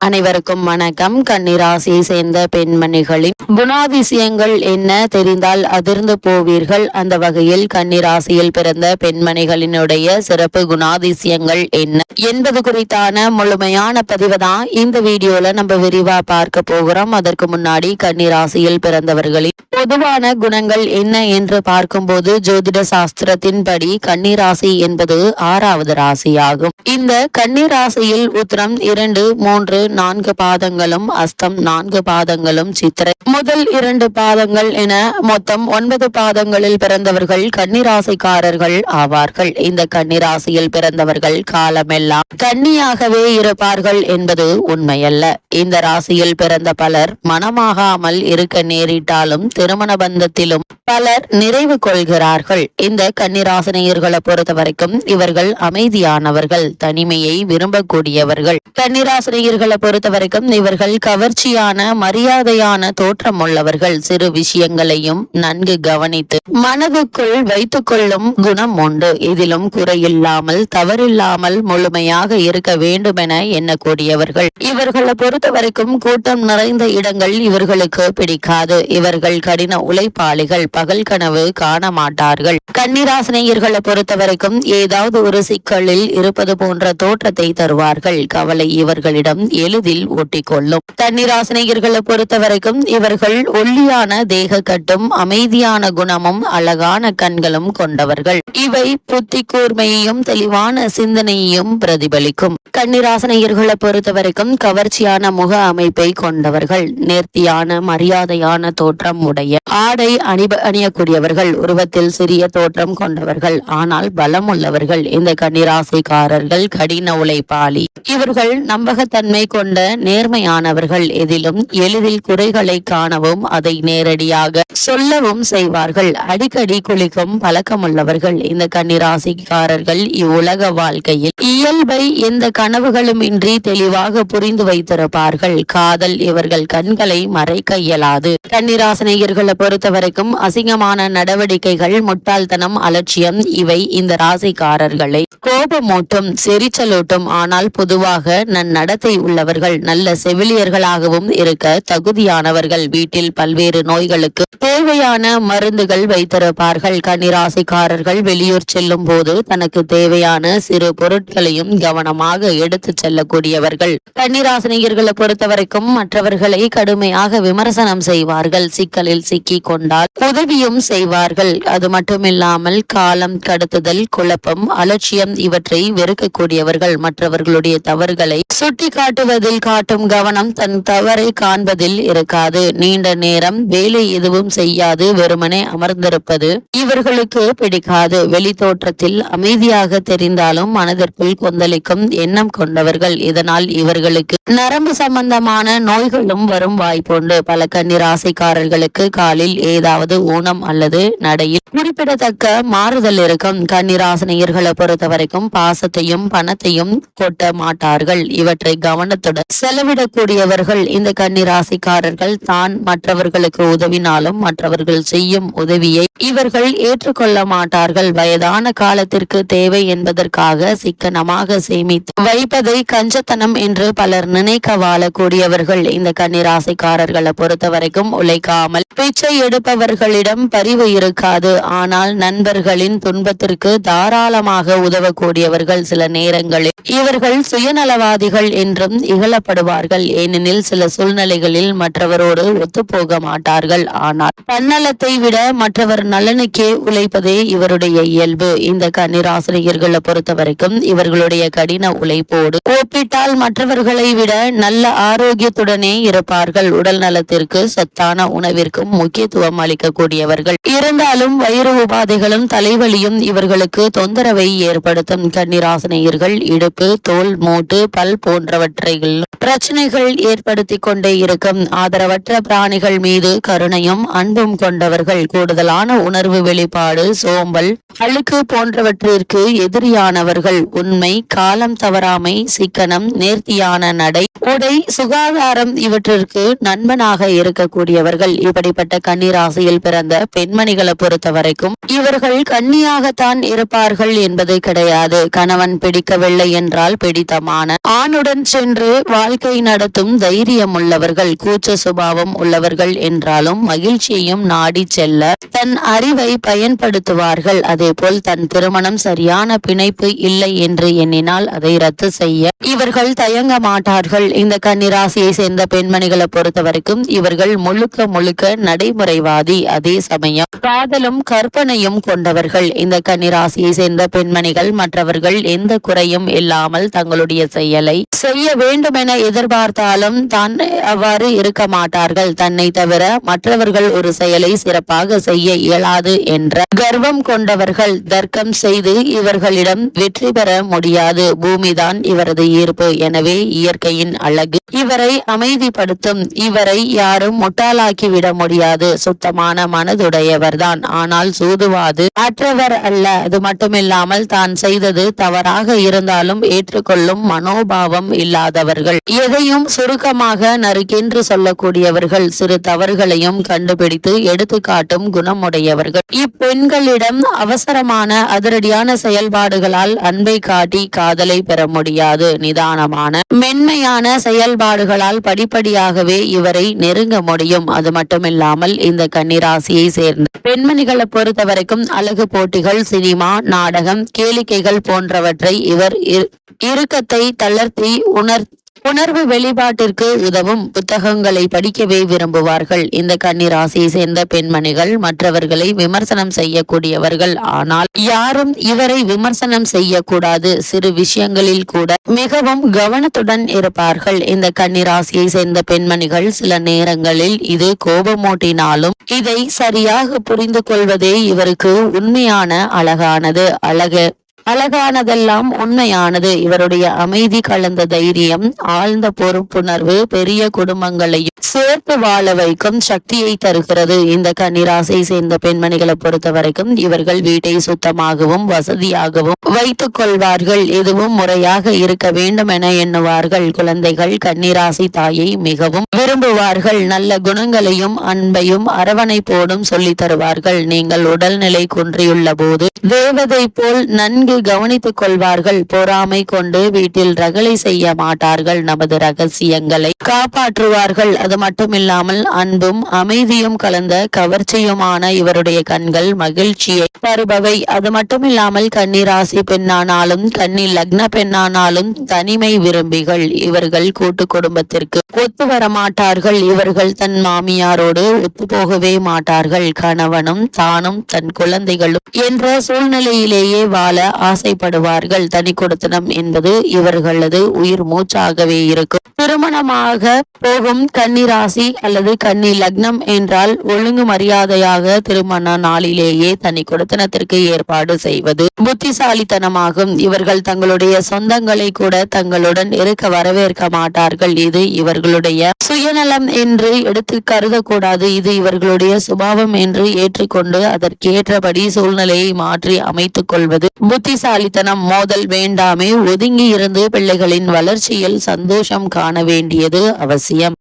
அனைவருக்கும் வணக்கம். கன்னிராசியை சேர்ந்த பெண்மணிகளின் குணாதிசயங்கள் என்ன? தெரிந்தால் அதிர்ந்து போவீர்கள். அந்த வகையில் கன்னிராசியில் பிறந்த பெண்மணிகளினுடைய சிறப்பு குணாதிசயங்கள் என்ன? என்பது குறித்தான முழுமையான பதிவு தான் இந்த வீடியோல நம்ம விரிவா பார்க்க போகிறோம். அதற்கு முன்னாடி கன்னிராசியில் பிறந்தவர்களின் பொதுவான குணங்கள் என்ன என்று பார்க்கும்போது ஜோதிட சாஸ்திரத்தின்படி கன்னிராசி என்பது ஆறாவது ராசியாகும். இந்த கன்னிராசியில் உத்திரம் இரண்டு மூன்று நான்கு பாதங்களும் அஸ்தம் நான்கு பாதங்களும் சித்திரை முதல் இரண்டு பாதங்கள் என மொத்தம் ஒன்பது பாதங்களில் பிறந்தவர்கள் கன்னிராசிக்காரர்கள் ஆவார்கள். இந்த கன்னிராசியில் பிறந்தவர்கள் காலமெல்லாம் கன்னியாகவே இருப்பார்கள் என்பது உண்மையல்ல. இந்த ராசியில் பிறந்த பலர் மனமாகாமல் இருக்க நேரிட்டாலும் திருமண பந்தத்திலும் பலர் நிறைவு கொள்கிறார்கள். இந்த கன்னிராசனையர்களை பொறுத்த வரைக்கும் இவர்கள் அமைதியானவர்கள் தனிமையை விரும்பக்கூடியவர்கள். கன்னிராசனையர்களை பொறுத்த வரைக்கும் இவர்கள் கவர்ச்சியான மரியாதையான தோற்றம் உள்ளவர்கள் சிறு விஷயங்களையும் நன்கு கவனித்து மனதுக்குள் வைத்துக் கொள்ளும் குணம் உண்டு. இதிலும் குறையில்லாமல் தவறில்லாமல் முழுமையாக இருக்க வேண்டும் என எண்ணக்கூடியவர்கள். இவர்களை பொறுத்த வரைக்கும் கூட்டம் நிறைந்த இடங்கள் இவர்களுக்கு பிடிக்காது. இவர்கள் கடின உழைப்பாளிகள் பகல் கனவு காண மாட்டார்கள். கன்னிராசினியர்களை பொறுத்த வரைக்கும் ஏதாவது ஒரு சிக்கலில் இருப்பது போன்ற தோற்றத்தை தருவார்கள். கவலை இவர்களிடம் எளிதில் ஒட்டிக்கொள்ளும். கன்னிராசினியர்களை பொறுத்த வரைக்கும் இவர்கள் ஒல்லியான தேக கட்டும் அமைதியான குணமும் அழகான கண்களும் கொண்டவர்கள். இவை புத்தி கூர்மையையும் தெளிவான சிந்தனையையும் பிரதிபலிக்கும். கன்னிராசனையர்களை பொறுத்த வரைக்கும் கவர்ச்சியான முக அமைப்பை கொண்டவர்கள். நேர்த்தியான மரியாதையான தோற்றம் உடைய ஆடை அணிப அணியக்கூடியவர்கள் உருவத்தில் சிறிய தோற்றம் கொண்டவர்கள் ஆனால் பலம் உள்ளவர்கள் இந்த கன்னிராசிக்காரர்கள் கடின உழைப்பாளி. இவர்கள் நம்பகத்தன்மை கொண்ட நேர்மையானவர்கள். எதிலும் எளிதில் குறைகளை காணவும் அதை நேரடியாக சொல்லவும் செய்வார்கள். அடிக்கடி குளிக்கும் பழக்கமுள்ளவர்கள். இந்த கன்னிராசிக்காரர்கள் இவ்வுலக வாழ்க்கையில் இயல்பை எந்த கனவுகளும் இன்றி தெளிவாக புரிந்து வைத்திருப்பார்கள். காதல் இவர்கள் கண்களை மறைக்க இயலாது. கன்னிராசினியர்களை பொறுத்த வரைக்கும் அசிங்கமான நடவடிக்கைகள் முட்டாள்தனம் அலட்சியம் இவை இந்த ராசிக்காரர்களை. கோபமூட்டும் செரிச்சலூட்டும். ஆனால் பொதுவாக நன்னடத்தை உள்ளவர்கள் நல்ல செவிலியர்களாகவும் இருக்க தகுதியானவர்கள். வீட்டில் பல்வேறு நோய்களுக்கு தேவையான மருந்துகள் வைத்திருப்பார்கள். கன்னிராசிக்காரர்கள் வெளியூர் செல்லும் போது தனக்கு தேவையான சிறு பொருட்களையும் கவனமாக எடுத்து செல்லக்கூடியவர்கள். கன்னிராசினியர்களை பொறுத்தவரைக்கும் மற்றவர்களை கடுமையாக விமர்சனம் செய்வார்கள். சிக்கலில் சிக்கி கொண்டால் உதவியும் செய்வார்கள். அது மட்டுமில்லாமல் காலம் கடத்துதல் குழப்பம் அலட்சியம் இவற்றை வெறுக்கக்கூடியவர்கள் மற்றவர்களுடைய தவறுகளை சுட்டி காட்டுவதில் காட்டும் கவனம் தன் தவறை காண்பதில் இருக்காது. நீண்ட நேரம் வேலை எதுவும் செய்யாது. வெறுமனே அமர்ந்திருப்பது இவர்களுக்கு பிடிக்காது. வெளி தோற்றத்தில் அமைதியாக தெரிந்தாலும் மனதிற்குள் கொந்தளிக்கும் எண்ணம் கொண்டவர்கள். இதனால் இவர்களுக்கு நரம்பு சம்பந்தமான நோய்களும் வரும் வாய்ப்புண்டு. பல கன்னிராசிக்காரர்களுக்கு காலில் ஏதாவது ஊனம் அல்லது நடையில் குறிப்பிடத்தக்க மாறுதல் இருக்கும். கன்னிராசினியர்களை பொறுத்த வரைக்கும் பாசத்தையும் பணத்தையும் கொட்ட மாட்டார்கள். இவற்றை கவனத்துடன் செலவிடக்கூடியவர்கள் இந்த கன்னிராசிக்காரர்கள் தான் மற்றவர்களுக்கு உதவினாலும் மற்றவர்கள் செய்யும் உதவியை இவர்கள் ஏற்றுக்கொள்ள மாட்டார்கள். வயதான காலத்திற்கு தேவை என்பதற்காக சிக்கனமாக சேமித்து வைப்பதை கஞ்சத்தனம் என்று பலர் நினைக்க வாழக்கூடியவர்கள். இந்த கன்னிராசிக்காரர்களை பொறுத்த வரைக்கும் உழைக்காமல் பிச்சை எடுப்பவர்களிடம் பரிவு இருக்காது. ஆனால் நண்பர்களின் துன்பத்திற்கு தாராளமாக உதவக்கூடிய கூடியவர்கள் சில நேரங்களில் இவர்கள் சுயநலவாதிகள் என்றும் இகழப்படுவார்கள். ஏனெனில் சில சூழ்நிலைகளில் மற்றவரோடு ஒத்துப்போக மாட்டார்கள். ஆனால் தன்னலத்தை விட மற்றவர் நலனுக்கே உழைப்பதே இவருடைய இயல்பு. இந்த கன்னிராசிரியர்களை பொறுத்த வரைக்கும் இவர்களுடைய கடின உழைப்போடு ஒப்பிட்டால் மற்றவர்களை விட நல்ல ஆரோக்கியத்துடனே இருப்பார்கள். உடல் நலத்திற்கு சத்தான உணவிற்கும் முக்கியத்துவம் அளிக்கக்கூடியவர்கள். இருந்தாலும் வயிறு உபாதைகளும் தலைவலியும் இவர்களுக்கு தொந்தரவை ஏற்படுத்தும் கன்னிராசினியர்கள் இடுப்பு தோல் மூட்டு பல் போன்றவற்றைகள் பிரச்சனைகள் ஏற்படுத்தி கொண்டே இருக்கும். ஆதரவற்ற பிராணிகள் மீது கருணையும் அன்பும் கொண்டவர்கள். கூடுதலான உணர்வு வெளிப்பாடு சோம்பல் அழுக்கு போன்றவற்றிற்கு எதிரியானவர்கள். உண்மை காலம் தவறாமை சிக்கனம் நேர்த்தியான நடை உடை சுகாதாரம் இவற்றிற்கு நண்பனாக இருக்கக்கூடியவர்கள். இப்படிப்பட்ட கன்னிராசியில் பிறந்த பெண்மணிகளை பொறுத்த வரைக்கும் இவர்கள் கன்னியாகத்தான் இருப்பார்கள் என்பது கிடையாது. கணவன் பிடிக்கவில்லை என்றால் பிடித்தமான ஆணுடன் சென்று வாழ்க்கை நடத்தும் தைரியம் உள்ளவர்கள் கூச்ச சுபாவம் உள்ளவர்கள் என்றாலும் மகிழ்ச்சியையும் நாடி செல்ல தன் அறிவை பயன்படுத்துவார்கள். அதேபோல் தன் திருமணம் சரியான பிணைப்பு இல்லை என்று எண்ணினால் அதை ரத்து செய்ய இவர்கள் தயங்க மாட்டார்கள். இந்த கன்னிராசியை சேர்ந்த பெண்மணிகளை பொறுத்த வரைக்கும் இவர்கள் முழுக்க முழுக்க நடைமுறைவாதி. அதே சமயம் காதலும் கற்பனையும் கொண்டவர்கள். இந்த கன்னிராசியை சேர்ந்த பெண்மணிகள் மற்றவர்கள் எந்த குறையும் இல்லாமல் தங்களுடைய செயலை செய்ய வேண்டும் என எதிர்பார்த்தாலும் தான் அவ்வாறு இருக்க மாட்டார்கள். தன்னை தவிர மற்றவர்கள் ஒரு செயலை சிறப்பாக செய்ய இயலாது என்ற கர்வம் கொண்டவர்கள் தர்க்கம் செய்து இவர்களிடம் வெற்றி பெற முடியாது. பூமிதான் இவரது ஈர்ப்பு. எனவே இயற்கையின் அழகு இவரை அமைதிப்படுத்தும். இவரை யாரும் முட்டாளாக்கிவிட முடியாது. சுத்தமான மனதுடையவர்தான். ஆனால் சூதுவாது அற்றவர் அல்ல. அது மட்டுமில்லாமல் தான் செய்தது தவறாக இருந்தாலும் ஏற்றுக்கொள்ளும் மனோபாவம் இல்லாதவர்கள். எதையும் சுருக்கமாக நறுக்கென்று சொல்லக்கூடியவர்கள் சிறு தவறுகளையும் கண்டுபிடித்து எடுத்துக்காட்டும் குணம் குணமுடையவர்கள் இப்பெண்களிடம் அவசரமான அதிரடியான செயல்பாடுகளால் அன்பை காட்டி காதலை பெற முடியாது. நிதானமான மென்மையான செயல்பாடுகளால் படிப்படியாகவே இவரை நெருங்க முடியும். அது மட்டுமில்லாமல் இந்த கன்னிராசியை சேர்ந்த பெண்மணிகளை பொறுத்த வரைக்கும் அழகு போட்டிகள் சினிமா நாடகம் கேளிக்கைகள் போன்றவற்றை இவர் இறுக்கத்தை தளர்த்தி உணர் உணர்வு வெளிப்பாட்டிற்கு உதவும் புத்தகங்களை படிக்கவே விரும்புவார்கள். இந்த கன்னிராசியை சேர்ந்த பெண்மணிகள் மற்றவர்களை விமர்சனம் செய்யக்கூடியவர்கள். ஆனால் யாரும் இவரை விமர்சனம் செய்யக்கூடாது. சிறு விஷயங்களில் கூட மிகவும் கவனத்துடன் இருப்பார்கள். இந்த கன்னிராசியை சேர்ந்த பெண்மணிகள் சில நேரங்களில் இது கோபமூட்டினாலும் இதை சரியாக புரிந்து கொள்வதே இவருக்கு உண்மையான அழகானது. அழகு அழகானதெல்லாம் உண்மையானது. இவருடைய அமைதி கலந்த தைரியம் ஆழ்ந்த பொறுப்புணர்வு பெரிய குடும்பங்களையும் சேர்த்து வாழ வைக்கும் சக்தியை தருகிறது. இந்த கன்னிராசியை சேர்ந்த பெண்மணிகளை பொறுத்த வரைக்கும் இவர்கள் வீட்டை சுத்தமாகவும் வசதியாகவும் வைத்துக் கொள்வார்கள். எதுவும் முறையாக இருக்க வேண்டும் என எண்ணுவார்கள். குழந்தைகள் கன்னிராசி தாயை மிகவும் விரும்புவார்கள். நல்ல குணங்களையும் அன்பையும் அரவணைப்போடும் சொல்லி தருவார்கள். நீங்கள் உடல்நிலை குன்றியுள்ள போது தேவதை போல் நன்கு கவனித்துக் கொள்வார்கள். பொறாமை கொண்டு வீட்டில் ரகளை செய்ய மாட்டார்கள். நமது ரகசியங்களை காப்பாற்றுவார்கள். அது மட்டுமில்லாமல் அன்பும் அமைதியும் கலந்த கவர்ச்சியுமான இவருடைய கண்கள் மகிழ்ச்சியை தருபவை. அது மட்டுமில்லாமல் கன்னிராசி பெண்ணானாலும் கன்னி லக்ன பெண்ணானாலும் தனிமை விரும்பிகள். இவர்கள் கூட்டு குடும்பத்திற்கு ஒத்து வர மாட்டார்கள். இவர்கள் தன் மாமியாரோடு ஒத்து போகவே மாட்டார்கள். கணவனும் தானும் தன் குழந்தைகளும் என்ற சூழ்நிலையிலேயே வாழ ஆசைப்படுவார்கள். தனி கொடுத்தனம் என்பது இவர்களது உயிர் மூச்சாகவே இருக்கும். திருமணமாக போகும் கன்னிராசி அல்லது கன்னி லக்னம் என்றால் ஒழுங்கு மரியாதையாக திருமண நாளிலேயே தனி கொடுத்தனத்திற்கு ஏற்பாடு செய்வது புத்திசாலித்தனமாகும். இவர்கள் தங்களுடைய சொந்தங்களை கூட தங்களுடன் இருக்க வரவேற்க மாட்டார்கள். இது இவர்களுடைய சுயநலம் என்று எடுத்து கருதக்கூடாது. இது இவர்களுடைய சுபாவம் என்று ஏற்றுக்கொண்டு அதற்கேற்றபடி சூழ்நிலையை மாற்றி அமைத்துக் கொள்வது புத்தி புத்திசாலித்தனம் மோதல் வேண்டாமே ஒதுங்கி இருந்து பிள்ளைகளின் வளர்ச்சியில் சந்தோஷம் காண வேண்டியது அவசியம்.